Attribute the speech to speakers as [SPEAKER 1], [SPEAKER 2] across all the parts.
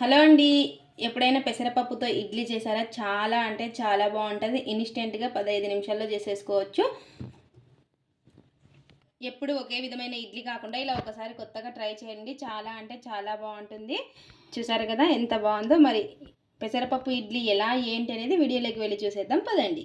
[SPEAKER 1] Hello అండి. ఎప్పుడైనా పెసరపప్పుతో ఇడ్లీ చేశారా? చాలా అంటే చాలా బాగుంటుంది. ఇన్స్టెంట్గా పదహైదు నిమిషాల్లో చేసేసుకోవచ్చు. ఎప్పుడు ఒకే విధమైన ఇడ్లీ కాకుండా ఇలా ఒకసారి కొత్తగా ట్రై చేయండి. చాలా అంటే చాలా బాగుంటుంది. చూసారు కదా ఎంత బాగుందో. మరి పెసరపప్పు ఇడ్లీ ఎలా ఏంటి అనేది వీడియోలోకి వెళ్ళి చూసేద్దాం. పదండి.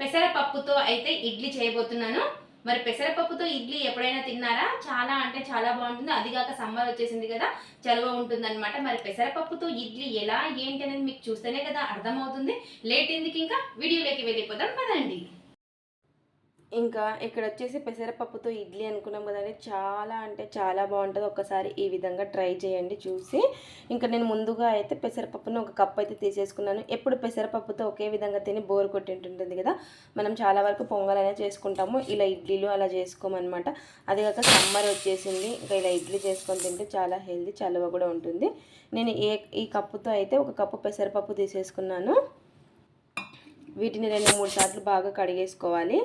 [SPEAKER 1] పెసరపప్పుతో అయితే ఇడ్లీ చేయబోతున్నాను. మరి పెసరపప్పుతో ఇడ్లీ ఎప్పుడైనా తిన్నారా? చాలా అంటే చాలా బాగుంటుంది. అది కాక సమ్మర్ వచ్చేసింది కదా చలువ ఉంటుంది అనమాట మరి పెసరపప్పుతో ఇడ్లీ ఎలా ఏంటి అనేది మీకు చూస్తేనే కదా అర్థమవుతుంది. లేట్ ఎందుకు ఇంకా? వీడియోలోకి వెళ్ళిపోదాం పదండి. ఇంకా ఇక్కడ వచ్చేసి పెసరపప్పుతో ఇడ్లీ అనుకున్నాం కదండి. చాలా అంటే చాలా బాగుంటుంది. ఒక్కసారి ఈ విధంగా ట్రై చేయండి చూసి. ఇంకా నేను ముందుగా అయితే పెసరపప్పును ఒక కప్ అయితే తీసేసుకున్నాను. ఎప్పుడు పెసరపప్పుతో ఒకే విధంగా తిని బోర్ కొట్టింటుంటుంది కదా. మనం చాలా వరకు పొంగలైనా చేసుకుంటాము. ఇలా ఇడ్లీలు అలా చేసుకోమన్నమాట. అది కాక సమ్మర్ వచ్చేసింది. ఇంకా ఇలా ఇడ్లీ చేసుకొని తింటే చాలా హెల్దీ చలవ కూడా ఉంటుంది. నేను ఏ ఈ కప్పుతో అయితే ఒక కప్పు పెసరపప్పు తీసేసుకున్నాను. వీటిని రెండు మూడు సార్లు బాగా కడిగేసుకోవాలి.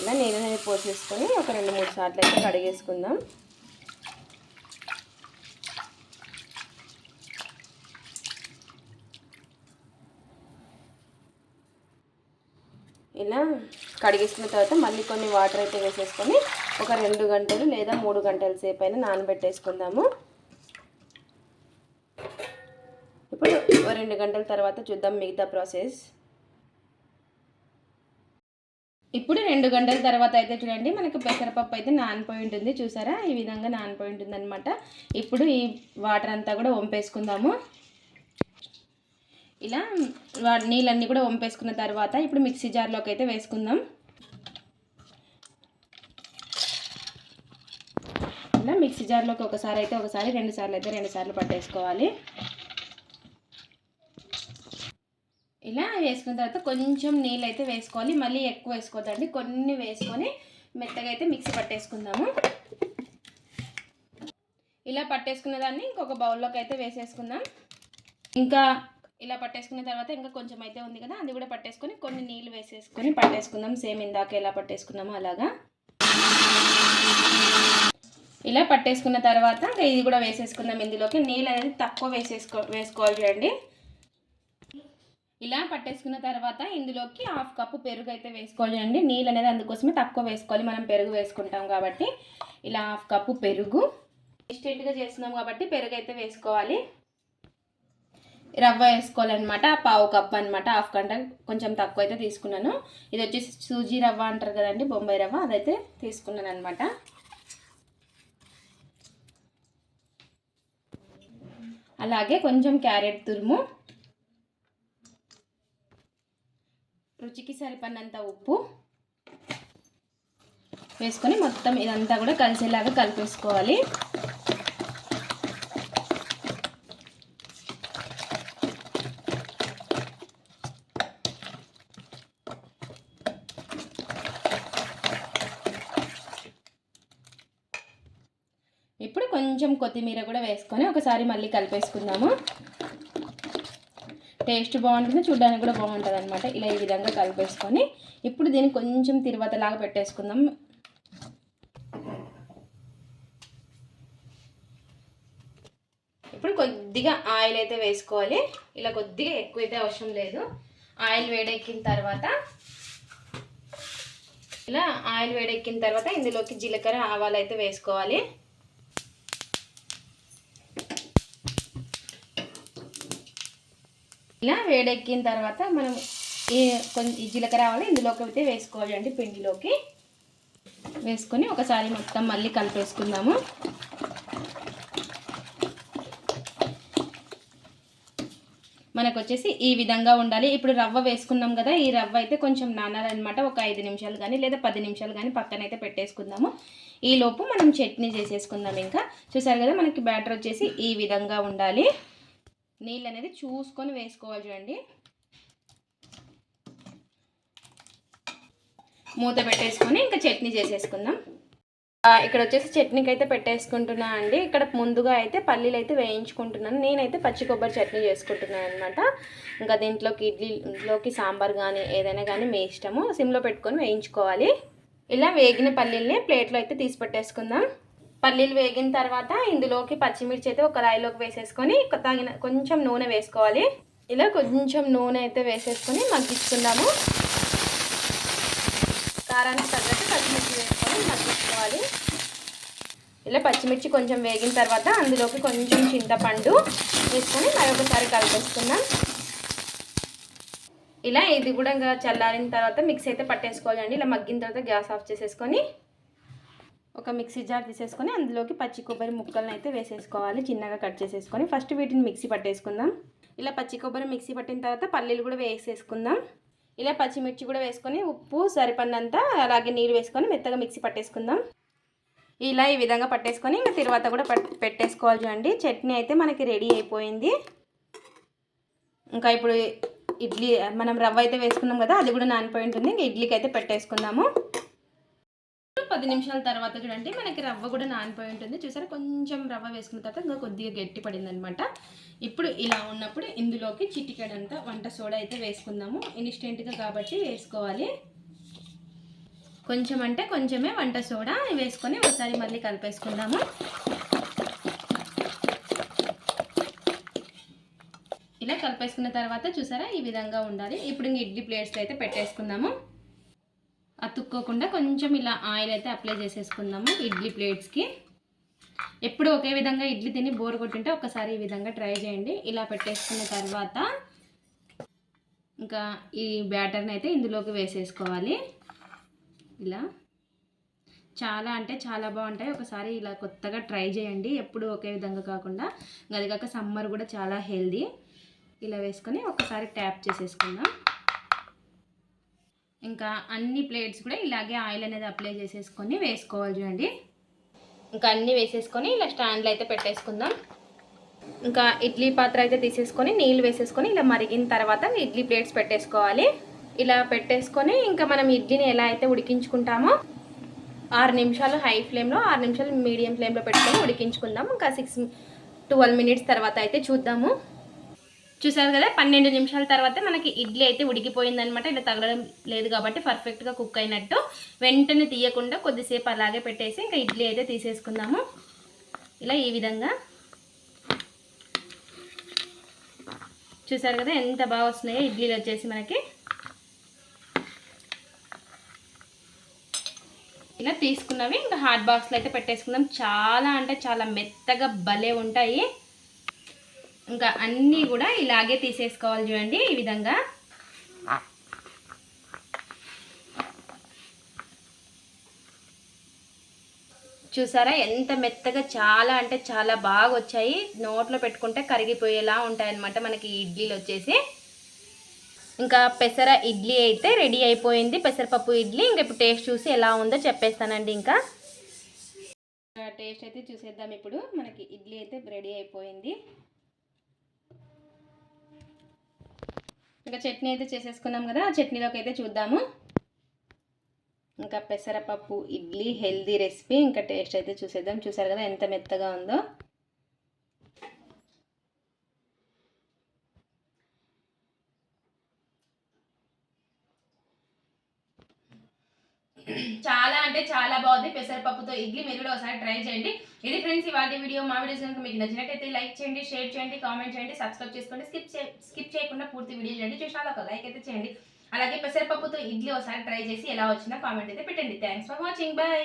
[SPEAKER 1] ఇలా నీళ్ళు పోసేసుకొని ఒక రెండు మూడు సార్లు అయితే కడిగేసుకుందాం. ఇలా కడిగేసిన తర్వాత మళ్ళీ కొన్ని వాటర్ అయితే వేసేసుకొని ఒక రెండు గంటలు లేదా మూడు గంటల సేపు అయినా నానబెట్టేసుకుందాము. ఇప్పుడు రెండు గంటల తర్వాత చూద్దాం మిగతా ప్రాసెస్. ఇప్పుడు రెండు గంటల తర్వాత అయితే చూడండి మనకు పెసరపప్పు అయితే నానిపోయి ఉంటుంది. చూసారా? ఈ విధంగా నానిపోయి ఉంటుంది అనమాట ఇప్పుడు ఈ వాటర్ అంతా కూడా వంపేసుకుందాము. ఇలా నీళ్ళన్నీ కూడా వంపేసుకున్న తర్వాత ఇప్పుడు మిక్సీ జార్లోకి అయితే వేసుకుందాం. ఇలా మిక్సీ జార్లోకి ఒకసారి అయితే ఒకసారి రెండు సార్లు అయితే రెండు సార్లు పట్టేసుకోవాలి. ఇలా వేసుకున్న తర్వాత కొంచెం నీళ్ళు అయితే వేసుకోవాలి. మళ్ళీ ఎక్కువ వేసుకోదండి కొన్ని వేసుకొని మెత్తగా అయితే మిక్సీ పట్టేసుకుందాము. ఇలా పట్టేసుకున్న దాన్ని ఇంకొక బౌల్లోకి అయితే వేసేసుకుందాం. ఇంకా ఇలా పట్టేసుకున్న తర్వాత ఇంకా కొంచెం అయితే ఉంది కదా అది కూడా పట్టేసుకొని కొన్ని నీళ్ళు వేసేసుకొని పట్టేసుకుందాం. సేమ్ ఇందాక ఎలా పట్టేసుకున్నామో అలాగా. ఇలా పట్టేసుకున్న తర్వాత ఇది కూడా వేసేసుకుందాం. ఇందులోకి నీళ్ళు అనేది తక్కువ వేసేసుకో వేసుకోవాలి చూడండి. ఇలా పట్టేసుకున్న తర్వాత ఇందులోకి హాఫ్ కప్పు పెరుగు అయితే వేసుకోవాలండి నీళ్ళు అనేది అందుకోసమే తక్కువ వేసుకోవాలి. మనం పెరుగు వేసుకుంటాం కాబట్టి ఇలా హాఫ్ కప్పు పెరుగు. ఇన్స్టెంట్గా చేస్తున్నాం కాబట్టి పెరుగు అయితే వేసుకోవాలి. రవ్వ వేసుకోవాలన్నమాట. పావు కప్ అనమాట హాఫ్ గంట కొంచెం తక్కువ అయితే తీసుకున్నాను. ఇది వచ్చేసి సూజీ రవ్వ అంటారు కదండి బొంబాయి రవ్వ. అదైతే తీసుకున్నాను అనమాట అలాగే కొంచెం క్యారెట్ తురుము. రుచికి సరిపడినంత ఉప్పు వేసుకొని మొత్తం ఇదంతా కూడా కలిసేలాగా కలిపేసుకోవాలి. ఇప్పుడు కొంచెం కొత్తిమీర కూడా వేసుకొని ఒకసారి మళ్ళీ కలిపేసుకుందాము. టేస్ట్ బాగుంటుంది చూడడానికి కూడా బాగుంటుంది అనమాట ఇలా ఈ విధంగా కలిపేసుకొని ఇప్పుడు దీన్ని కొంచెం తిరువాతలాగా పెట్టేసుకుందాం. ఇప్పుడు కొద్దిగా ఆయిల్ అయితే వేసుకోవాలి. ఇలా కొద్దిగా ఎక్కువ అయితే అవసరం లేదు. ఆయిల్ వేడెక్కిన తర్వాత ఇలా ఆయిల్ వేడెక్కిన తర్వాత ఇందులోకి జీలకర్ర ఆవాలు అయితే వేసుకోవాలి. ఇలా వేడెక్కిన తర్వాత మనం ఈ కొంచెం జీలకర్ర ఆవాలు ఇందులోకి అయితే వేసుకోవాలండి పిండిలోకి. వేసుకొని ఒకసారి మొత్తం మళ్ళీ కలిపేసుకుందాము. మనకు వచ్చేసి ఈ విధంగా ఉండాలి. ఇప్పుడు రవ్వ వేసుకున్నాం కదా ఈ రవ్వ అయితే కొంచెం నానాలన్నమాట. ఒక ఐదు నిమిషాలు కానీ లేదా పది నిమిషాలు కానీ పక్కన అయితే పెట్టేసుకుందాము ఈలోపు మనం చట్నీ చేసేసుకుందాం ఇంకా. చూసారు కదా మనకి బ్యాటర్ వచ్చేసి ఈ విధంగా ఉండాలి. నీళ్ళు అనేది చూసుకొని వేసుకోవాలి చూడండి. మూత పెట్టేసుకొని ఇంకా చట్నీ చేసేసుకుందాం. ఇక్కడ వచ్చేసి చట్నీకి అయితే పెట్టేసుకుంటున్నా అండి. ఇక్కడ ముందుగా అయితే పల్లీలు అయితే వేయించుకుంటున్నాను. నేనైతే పచ్చి కొబ్బరి చట్నీ చేసుకుంటున్నాను అనమాట ఇంకా దీంట్లోకి ఇడ్లీలోకి సాంబార్ కానీ ఏదైనా కానీ మీ ఇష్టము. సిమ్లో పెట్టుకొని వేయించుకోవాలి. ఇలా వేగిన పల్లీల్ని ప్లేట్లో అయితే తీసి పెట్టేసుకుందాం. పల్లీలు వేగిన తర్వాత ఇందులోకి పచ్చిమిర్చి అయితే ఒక రాయిలోకి వేసేసుకొని తగిన కొంచెం నూనె వేసుకోవాలి. ఇలా కొంచెం నూనె అయితే వేసేసుకొని మగ్గించుకుందాము. కారానికి తగ్గట్టు పచ్చిమిర్చి వేసుకొని మగ్గించుకోవాలి. ఇలా పచ్చిమిర్చి కొంచెం వేగిన తర్వాత అందులోకి కొంచెం చింతపండు వేసుకొని మరొకసారి కలిపేసుకుందాం. ఇలా ఇది కూడా ఇంకా చల్లారిన తర్వాత మిక్సీ అయితే పట్టేసుకోవాలండి. ఇలా మగ్గిన తర్వాత గ్యాస్ ఆఫ్ చేసేసుకొని ఒక మిక్సీ జార్ తీసేసుకొని అందులోకి పచ్చి కొబ్బరి ముక్కలను అయితే వేసేసుకోవాలి. చిన్నగా కట్ చేసేసుకొని ఫస్ట్ వీటిని మిక్సీ పట్టేసుకుందాం. ఇలా పచ్చి కొబ్బరి మిక్సీ పట్టిన తర్వాత పల్లీలు కూడా వేసేసుకుందాం. ఇలా పచ్చిమిర్చి కూడా వేసుకొని ఉప్పు సరిపడినంత అలాగే నీరు వేసుకొని మెత్తగా మిక్సీ పట్టేసుకుందాం. ఇలా ఈ విధంగా పట్టేసుకొని ఇంకా తర్వాత కూడా పట్ పెట్టేసుకోవాలి చూడండి. చట్నీ అయితే మనకి రెడీ అయిపోయింది. ఇంకా ఇప్పుడు ఇడ్లీ మనం రవ్వ అయితే వేసుకున్నాం కదా అది కూడా నానిపోయి ఉంటుంది. ఇంకా ఇడ్లీకి అయితే పెట్టేసుకుందాము. పది నిమిషాల తర్వాత చూడండి మనకి రవ్వ కూడా నానిపోయి ఉంటుంది. చూసారా? కొంచెం రవ్వ వేసుకున్న తర్వాత ఇంకా కొద్దిగా గట్టి పడింది అనమాట ఇప్పుడు ఇలా ఉన్నప్పుడు ఇందులోకి చిటికెడంతా వంట సోడా అయితే వేసుకుందాము. ఇన్స్టెంట్గా కాబట్టి వేసుకోవాలి. కొంచెం అంటే కొంచెమే వంట సోడా వేసుకొని ఒకసారి మళ్ళీ కలిపేసుకుందాము. ఇలా కలిపేసుకున్న తర్వాత చూసారా? ఈ విధంగా ఉండాలి. ఇప్పుడు ఇంక ఇడ్లీ ప్లేట్స్ అయితే పెట్టేసుకుందాము. అతుక్కోకుండా కొంచెం ఇలా ఆయిల్ అయితే అప్లై చేసేసుకుందాము ఇడ్లీ ప్లేట్స్కి. ఎప్పుడు ఒకే విధంగా ఇడ్లీ తిని బోర్ కొట్టింటే ఒకసారి ఈ విధంగా ట్రై చేయండి. ఇలా పెట్టేసుకున్న తర్వాత ఇంకా ఈ బ్యాటర్ని అయితే ఇందులోకి వేసేసుకోవాలి. ఇలా. చాలా అంటే చాలా బాగుంటాయి. ఒకసారి ఇలా కొత్తగా ట్రై చేయండి. ఎప్పుడు ఒకే విధంగా కాకుండా అది కాక సమ్మర్ కూడా చాలా హెల్దీ. ఇలా వేసుకొని ఒకసారి ట్యాప్ చేసేసుకుందాం. ఇంకా అన్ని ప్లేట్స్ కూడా ఇలాగే ఆయిల్ అనేది అప్లై చేసేసుకొని వేసుకోవాలి చూడండి. ఇంకా అన్నీ వేసేసుకొని ఇలా స్టాండ్లో అయితే పెట్టేసుకుందాం. ఇంకా ఇడ్లీ పాత్ర అయితే తీసేసుకొని నీళ్ళు వేసేసుకొని ఇలా మరిగిన తర్వాత ఇడ్లీ ప్లేట్స్ పెట్టేసుకోవాలి. ఇలా పెట్టేసుకొని ఇంకా మనం ఇడ్లీని ఎలా అయితే ఉడికించుకుంటామో ఆరు నిమిషాలు హై ఫ్లేమ్లో ఆరు నిమిషాలు మీడియం ఫ్లేమ్లో పెట్టుకొని ఉడికించుకుందాం. ఇంకా సిక్స్ ట్వెల్వ్ మినిట్స్ తర్వాత అయితే చూద్దాము. చూసారు కదా? పన్నెండు నిమిషాల తర్వాత మనకి ఇడ్లీ అయితే ఉడికిపోయిందనమాట ఇలా తగలడం లేదు కాబట్టి పర్ఫెక్ట్గా కుక్ అయినట్టు. వెంటనే తీయకుండా కొద్దిసేపు అలాగే పెట్టేసి ఇంకా ఇడ్లీ అయితే తీసేసుకుందాము. ఇలా ఈ విధంగా. చూసారు కదా? ఎంత బాగా వస్తున్నాయో ఇడ్లీలు వచ్చేసి మనకి. ఇలా తీసుకున్నవి ఇంకా హాట్ బాక్స్లో అయితే పెట్టేసుకుందాం. చాలా అంటే చాలా మెత్తగా భలే ఉంటాయి. ఇంకా అన్నీ కూడా ఇలాగే తీసేసుకోవాలి చూడండి ఈ విధంగా. చూసారా ఎంత మెత్తగా చాలా అంటే చాలా బాగా వచ్చాయి. నోట్లో పెట్టుకుంటే కరిగిపోయేలా ఉంటాయన్నమాట మనకి ఇడ్లీలు వచ్చేసి. ఇంకా పెసర ఇడ్లీ అయితే రెడీ అయిపోయింది. పెసరపప్పు ఇడ్లీ ఇంకా ఇప్పుడు టేస్ట్ చూసి ఎలా ఉందో చెప్పేస్తానండి ఇంకా. టేస్ట్ అయితే చూసేద్దాం ఇప్పుడు. మనకి ఇడ్లీ అయితే రెడీ అయిపోయింది. ఇంకా చట్నీ అయితే చేసేసుకున్నాం కదా ఆ చట్నీలోకి అయితే చూద్దాము. ఇంకా పెసరపప్పు ఇడ్లీ హెల్దీ రెసిపీ ఇంకా టేస్ట్ అయితే చూసేద్దాం. చూసారు కదా ఎంత మెత్తగా ఉందో. చాలా అంటే చాలా బాగుంది. పెసరపప్పుతో ఇడ్లీ మీరు కూడా ఒకసారి ట్రై చేయండి. ఇది ఫ్రెండ్స్ ఇవాళ వీడియో మా వీడియోస్ కనుక మీకు నచ్చినట్టయితే లైక్ చేయండి షేర్ చేయండి కామెంట్ చేయండి సబ్స్క్రైబ్ చేసుకోండి. స్కిప్ స్కిప్ చేయకుండా పూర్తి వీడియో చేయండి చూసినా ఒక లైక్ అయితే చేయండి. అలాగే పెసరపప్పుతో ఇడ్లీ ఒకసారి ట్రై చేసి ఎలా వచ్చినా కామెంట్ అయితే పెట్టండి. Thanks for watching. బాయ్.